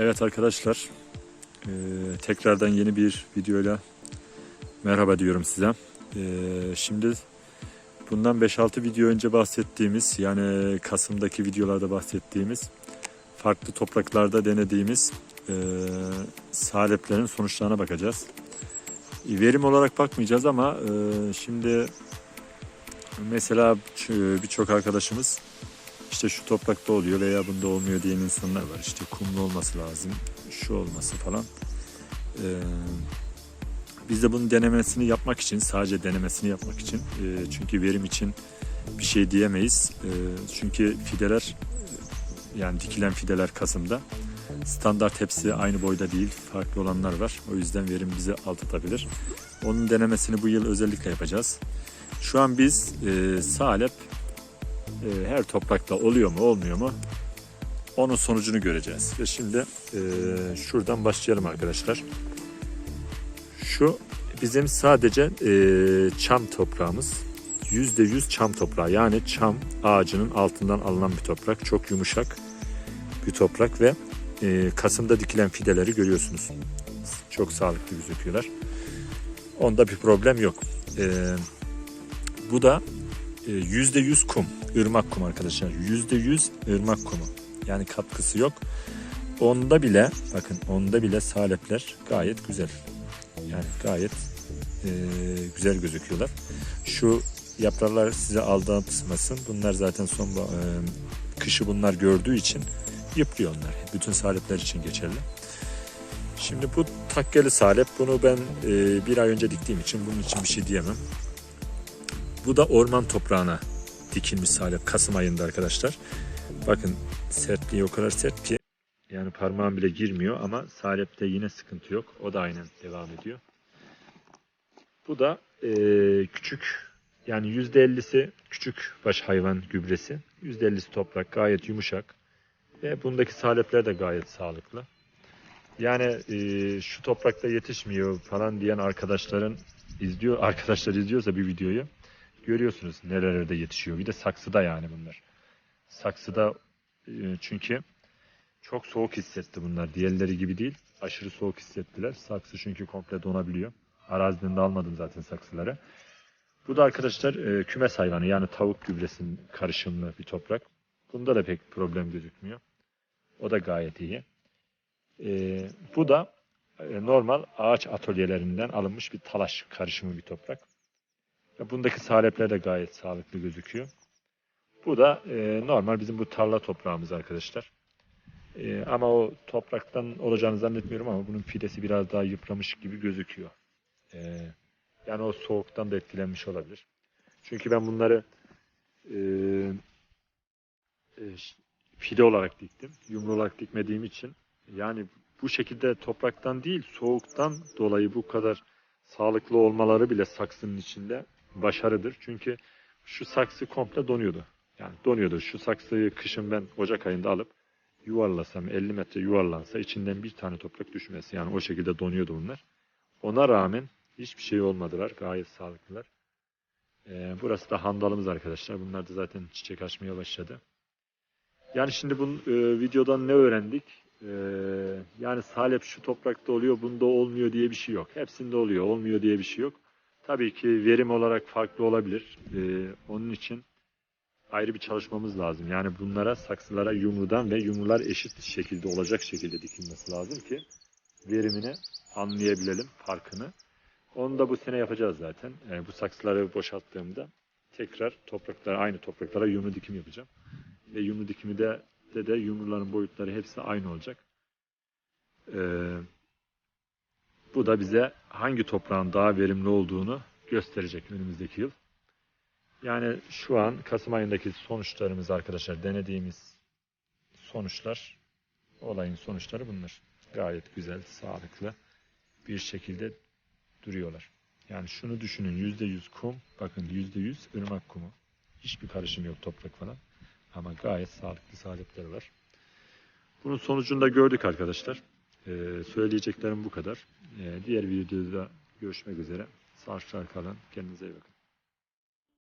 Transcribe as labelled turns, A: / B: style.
A: Evet arkadaşlar, eee, tekrardan yeni bir videoyla merhaba diyorum size. Eee, şimdi bundan 5-6 video önce bahsettiğimiz, yani Kasım'daki videolarda bahsettiğimiz, farklı topraklarda denediğimiz eee saleplerin sonuçlarına bakacağız. Verim olarak bakmayacağız ama eee, şimdi mesela birçok arkadaşımız işte şu toprakta oluyor veya bunda olmuyor diyen insanlar var. İşte kumlu olması lazım, şu olması falan. Ee, biz de bunun denemesini yapmak için, sadece denemesini yapmak için, e, çünkü verim için bir şey diyemeyiz. E, çünkü fideler, yani dikilen fideler Kasım'da standart hepsi aynı boyda değil, farklı olanlar var. O yüzden verim bizi aldatabilir. Onun denemesini bu yıl özellikle yapacağız. Şu an biz e, salep e, her toprakta oluyor mu olmuyor mu onun sonucunu göreceğiz. Ve şimdi e, şuradan başlayalım arkadaşlar. Şu bizim sadece e, çam toprağımız. %100 çam toprağı yani çam ağacının altından alınan bir toprak. Çok yumuşak bir toprak ve e, Kasım'da dikilen fideleri görüyorsunuz. Çok sağlıklı gözüküyorlar. Onda bir problem yok. E, bu da e, %100 kum, ırmak kum arkadaşlar. %100 ırmak kumu. Yani katkısı yok. Onda bile bakın onda bile salepler gayet güzel. Yani gayet e, güzel gözüküyorlar. Şu yapraklar size aldatmasın. Bunlar zaten son e, kışı bunlar gördüğü için yıprıyor onlar. Bütün salepler için geçerli. Şimdi bu takkeli salep. Bunu ben e, bir ay önce diktiğim için bunun için bir şey diyemem. Bu da orman toprağına dikilmiş salep Kasım ayında arkadaşlar. Bakın sertliği o kadar sert ki yani parmağım bile girmiyor ama salepte yine sıkıntı yok. O da aynen devam ediyor. Bu da eee, küçük yani %50'si küçük baş hayvan gübresi. %50'si toprak gayet yumuşak. Ve bundaki salepler de gayet sağlıklı. Yani eee, şu toprakta yetişmiyor falan diyen arkadaşların izliyor arkadaşlar izliyorsa bir videoyu görüyorsunuz nerelerde yetişiyor. Bir de saksıda yani bunlar. Saksıda e, çünkü çok soğuk hissetti bunlar. Diğerleri gibi değil. Aşırı soğuk hissettiler. Saksı çünkü komple donabiliyor. Araziden de almadım zaten saksıları. Bu da arkadaşlar e, kümes hayvanı yani tavuk gübresinin karışımlı bir toprak. Bunda da pek problem gözükmüyor. O da gayet iyi. E, bu da normal ağaç atölyelerinden alınmış bir talaş karışımı bir toprak. Bundaki salepler de gayet sağlıklı gözüküyor. Bu da e, normal bizim bu tarla toprağımız arkadaşlar. E, ama o topraktan olacağını zannetmiyorum ama bunun fidesi biraz daha yıpramış gibi gözüküyor. E, yani o soğuktan da etkilenmiş olabilir. Çünkü ben bunları e, e, fide olarak diktim. Yumru olarak dikmediğim için yani bu şekilde topraktan değil soğuktan dolayı bu kadar sağlıklı olmaları bile saksının içinde başarıdır. Çünkü şu saksı komple donuyordu. Yani donuyordu. Şu saksıyı kışın ben Ocak ayında alıp yuvarlasam 50 metre yuvarlansa içinden bir tane toprak düşmesi. Yani o şekilde donuyordu bunlar. Ona rağmen hiçbir şey olmadılar. Gayet sağlıklılar. Ee, burası da handalımız arkadaşlar. Bunlar da zaten çiçek açmaya başladı. Yani şimdi bu e, videodan ne öğrendik? Ee, yani salep şu toprakta oluyor, bunda olmuyor diye bir şey yok. Hepsinde oluyor, olmuyor diye bir şey yok. Tabii ki verim olarak farklı olabilir. Ee, onun için ayrı bir çalışmamız lazım. Yani bunlara saksılara yumrudan ve yumrular eşit şekilde olacak şekilde dikilmesi lazım ki verimini anlayabilelim farkını. Onu da bu sene yapacağız zaten. Yani bu saksıları boşalttığımda tekrar topraklara aynı topraklara yumru dikim yapacağım. Ve yumru dikimi de de, de yumruların boyutları hepsi aynı olacak. Ee, bu da bize hangi toprağın daha verimli olduğunu gösterecek önümüzdeki yıl. Yani şu an Kasım ayındaki sonuçlarımız arkadaşlar denediğimiz sonuçlar olayın sonuçları bunlar. Gayet güzel, sağlıklı bir şekilde duruyorlar. Yani şunu düşünün %100 kum, bakın %100 ırmak kumu. Hiçbir karışım yok toprak falan. Ama gayet sağlıklı salepler var. Bunun sonucunu da gördük arkadaşlar. Ee, söyleyeceklerim bu kadar. Ee, diğer videoda görüşmek üzere. Sağlıklı kalın. Kendinize iyi bakın.